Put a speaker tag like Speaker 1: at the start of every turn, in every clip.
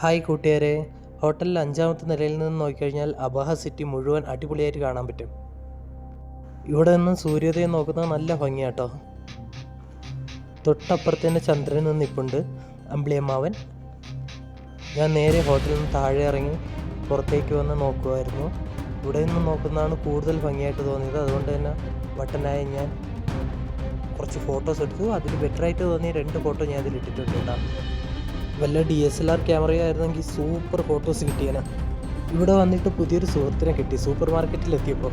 Speaker 1: Hi കൂട്ടുകാരെ. ഹോട്ടലിൽ അഞ്ചാമത്തെ നിലയിൽ നിന്ന് നോക്കിക്കഴിഞ്ഞാൽ അബഹ സിറ്റി മുഴുവൻ അടിപൊളിയായിട്ട് കാണാൻ പറ്റും. ഇവിടെ നിന്ന് സൂര്യോദയം നോക്കുന്നത് നല്ല ഭംഗിയാട്ടോ. തൊട്ടപ്പുറത്ത് തന്നെ ചന്ദ്രൻ നിന്ന് നിൽപ്പുണ്ട് അമ്പിളിയമ്മാവൻ. ഞാൻ നേരെ ഹോട്ടലിൽ നിന്ന് താഴെ ഇറങ്ങി പുറത്തേക്ക് വന്ന് നോക്കുമായിരുന്നു ഇവിടെ നിന്ന് നോക്കുന്നതാണ് കൂടുതൽ ഭംഗിയായിട്ട് തോന്നിയത്. അതുകൊണ്ട് തന്നെ വട്ടനായ ഞാൻ കുറച്ച് ഫോട്ടോസ് എടുത്തു. അതിൽ ബെറ്ററായിട്ട് തോന്നിയ രണ്ട് ഫോട്ടോ ഞാൻ അതിൽ ഇട്ടിട്ടുണ്ട് കേട്ടോ. വല്ല ഡി എസ് എൽ ആർ ക്യാമറയായിരുന്നെങ്കിൽ സൂപ്പർ ഫോട്ടോസ് കിട്ടിയേനെ. ഇവിടെ വന്നിട്ട് പുതിയൊരു സുഹൃത്തിനെ കിട്ടി സൂപ്പർ മാർക്കറ്റിൽ എത്തിയപ്പോൾ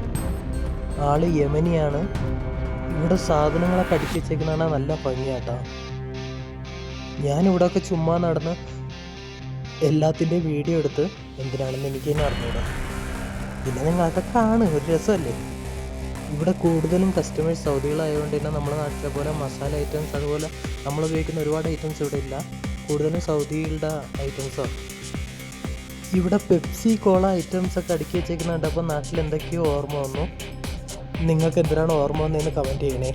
Speaker 1: ആൾ യമനിയാണ്. ഇവിടെ സാധനങ്ങളൊക്കെ അടുക്കി വെച്ചേക്കുന്നതാണ് നല്ല ഭംഗിയാട്ടാ. ഞാനിവിടെയൊക്കെ ചുമ്മാ നടന്ന് എല്ലാത്തിന്റെയും വീഡിയോ എടുത്ത് എന്തിനാണെന്ന് എനിക്ക് തന്നെ അറിഞ്ഞൂടാ. പിന്നെ നിങ്ങളൊക്കെ കാണും ഒരു രസമല്ലേ? ഇവിടെ കൂടുതലും കസ്റ്റമേഴ്സ് സൗദികളായതുകൊണ്ട് തന്നെ നമ്മുടെ നാട്ടിലെ പോലെ മസാല ഐറ്റംസ് അതുപോലെ നമ്മൾ ഉപയോഗിക്കുന്ന ഒരുപാട് ഐറ്റംസ് ഇവിടെ ഇല്ല. കൂടുതലും സൗദിയുടെ ഐറ്റംസാണ് ഇവിടെ പെപ്സി കോള ഐറ്റംസ് ഒക്കെ അടുക്കി വെച്ചേക്കുന്നുണ്ട്. അപ്പോൾ നാട്ടിൽ എന്തൊക്കെയോ ഓർമ്മ വന്നു. നിങ്ങൾക്ക് എന്തിനാണ് ഓർമ്മ വന്നതെന്ന് കമന്റ് ചെയ്യണേ.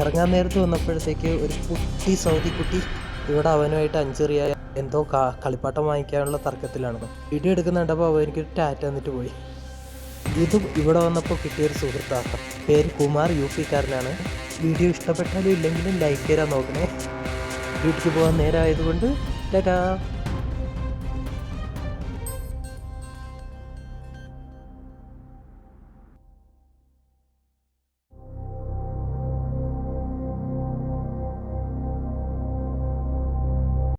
Speaker 1: ഇറങ്ങാൻ നേരത്ത് വന്നപ്പോഴത്തേക്ക് ഒരു കുട്ടി സൗദി കുട്ടി ഇവിടെ അവനുമായിട്ട് അഞ്ചെറിയ എന്തോ കളിപ്പാട്ടം വാങ്ങിക്കാനുള്ള തർക്കത്തിലാണ്. വീഡിയോ എടുക്കുന്നുണ്ടപ്പോൾ അവൻ എനിക്കൊരു ടാറ്റ എന്നിട്ട് പോയി. ഇതും ഇവിടെ വന്നപ്പോൾ കിട്ടിയൊരു സുഹൃത്താണ് പേര് കുമാർ യു പിക്കാരനാണ് വീഡിയോ ഇഷ്ടപ്പെട്ടാലും ഇല്ലെങ്കിലും ലൈക്ക് ചെയ്യാൻ നോക്കണേ. വീട്ടിൽ പോകാൻ നേരമായതുകൊണ്ട് ടാറ്റാ.